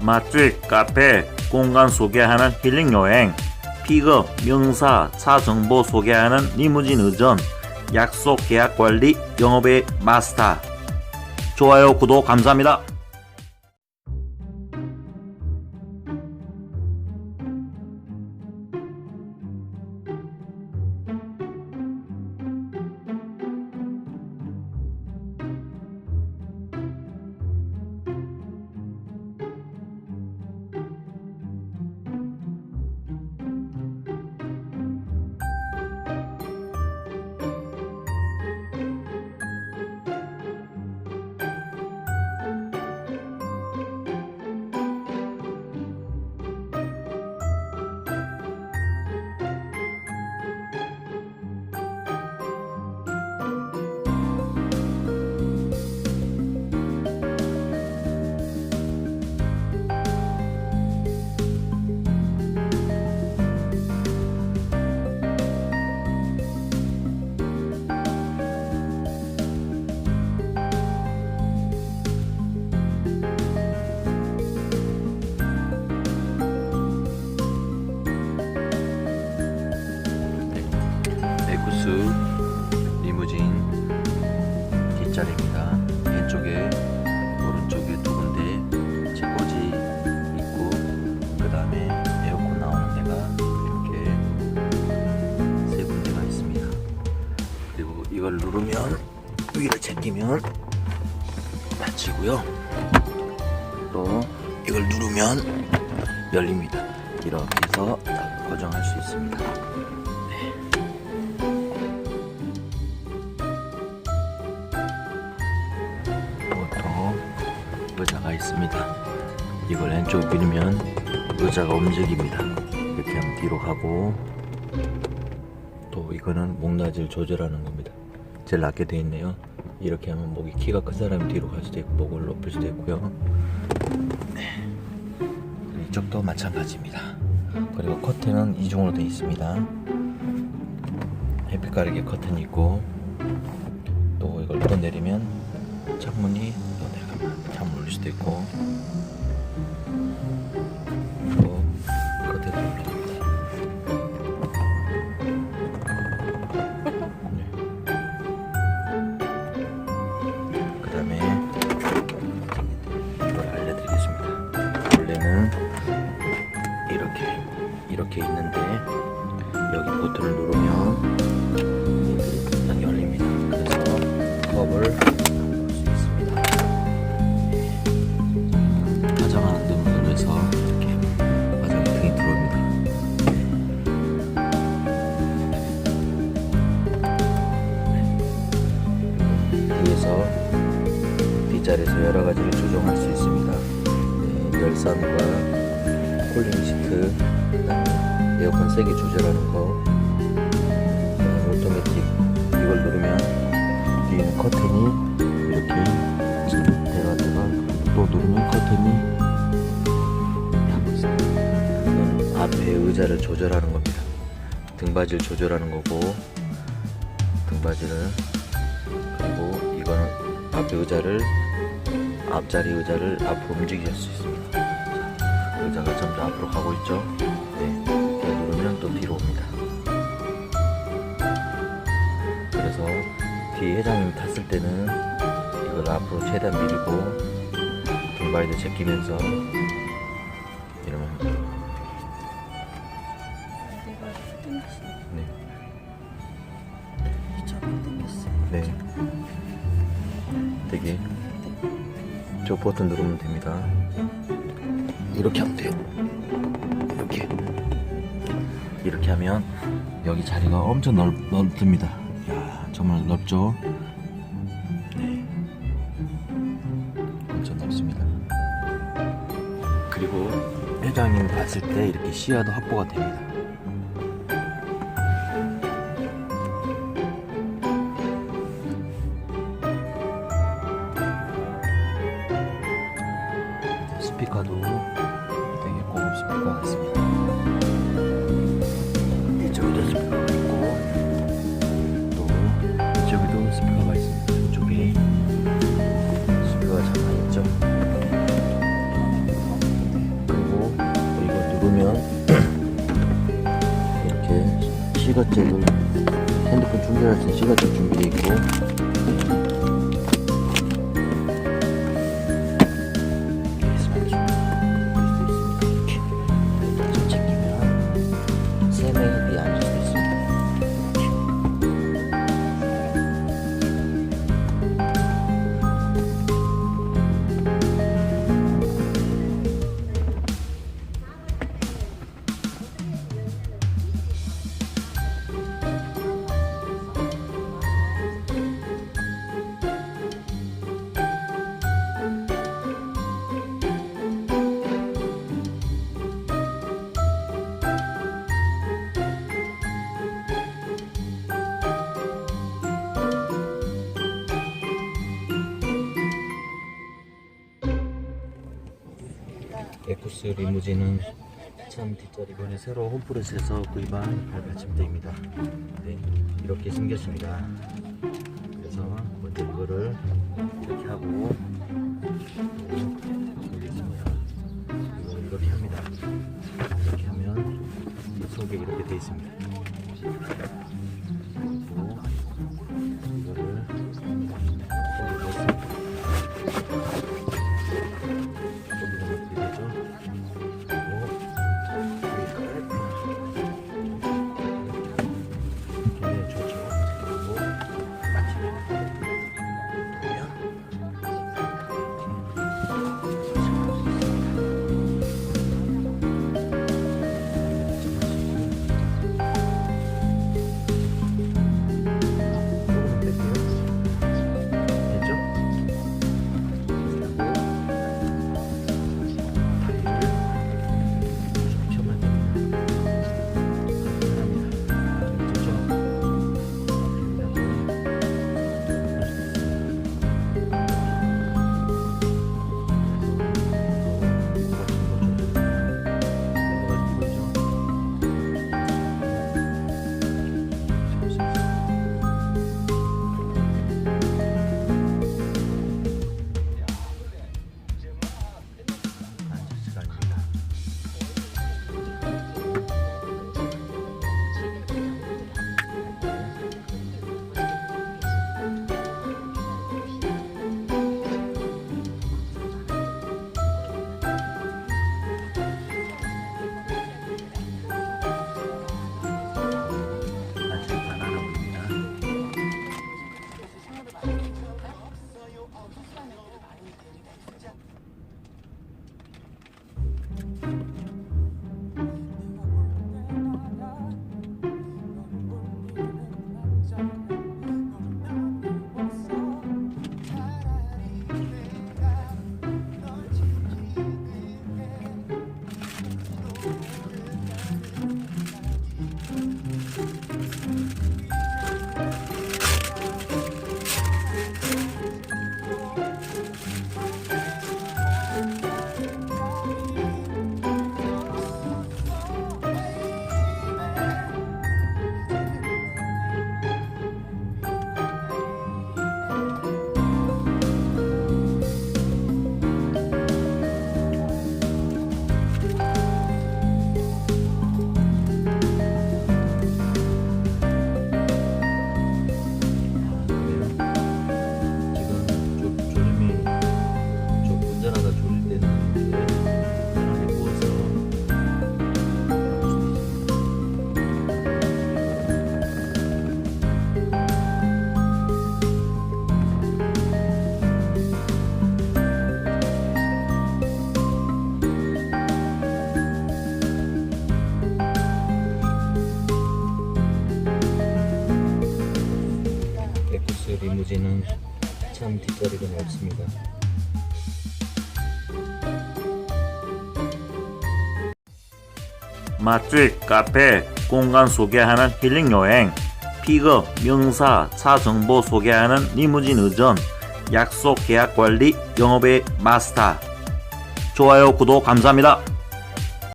맛집, 카페, 공간 소개하는 힐링 여행, 픽업, 명사, 차 정보 소개하는 리무진 의전, 약속 계약 관리, 영업의 마스터. 좋아요, 구독 감사합니다. 위를 제끼면 닫히고요. 또 이걸 누르면 열립니다. 이렇게 해서 다 고정할 수 있습니다. 보통 의자가 있습니다. 이걸 왼쪽 밀면 의자가 움직입니다. 이렇게 하면 뒤로 가고 또 이거는 목낮이를 조절하는 겁니다. 제일 낮게 되어 있네요. 이렇게 하면 목이 키가 큰 사람이 뒤로 갈 수도 있고 목을 높일 수도 있고요. 네. 이쪽도 마찬가지입니다. 그리고 커튼은 이중으로 되어 있습니다. 햇빛 가리개 커튼이 있고 또 이걸 끌어내리면 창문이 또 내려가면 올릴 수도 있고 원래는 이렇게 이렇게 있는데 여기 버튼을 누르면 세게 조절하는 거, 오토매틱 이걸 누르면 뒤에는 커튼이 이렇게 내려갔다가 또 누르면 커튼이 닫고 있습니다. 이건 앞에 의자를 조절하는 겁니다. 등받이를 조절하는 거고 등받이를 그리고 이거는 앞에 의자를 앞자리 의자를 앞으로 움직일 수 있습니다. 자, 의자가 점점 앞으로 가고 있죠. 뒤에 회장님이 탔을 때는 이걸 앞으로 최대한 밀고 등바이도 제끼면서 이러면. 네. 네, 되게 저 버튼 누르면 됩니다. 이렇게 하면 돼요. 이렇게 이렇게 하면 여기 자리가 엄청 넓, 넓습니다. 야 정말 넓죠? 네, 엄청 넓습니다. 그리고 회장님 봤을 때 이렇게 시야도 확보가 됩니다. 스피커가 있습니다. 이쪽에 스피커가 잠깐 있죠. 그리고 이거 누르면 이렇게 시거잭을 핸드폰 충전할 수 있는 시거잭 준비되어 있고 에쿠스 리무진은 참 뒷자리 이번에 새로 홈프레스에서 구입한 발받침대입니다. 네, 이렇게 생겼습니다. 그래서 먼저 이거를 이렇게 하고. 이걸 이렇게 합니다. 이렇게 하면 이 속에 이렇게 돼 있습니다. Thank you. 맛집, 카페, 공간 소개하는 힐링 여행, 픽업, 명사, 차 정보 소개하는 리무진 의전, 약속 계약 관리, 영업의 마스터. 좋아요, 구독 감사합니다.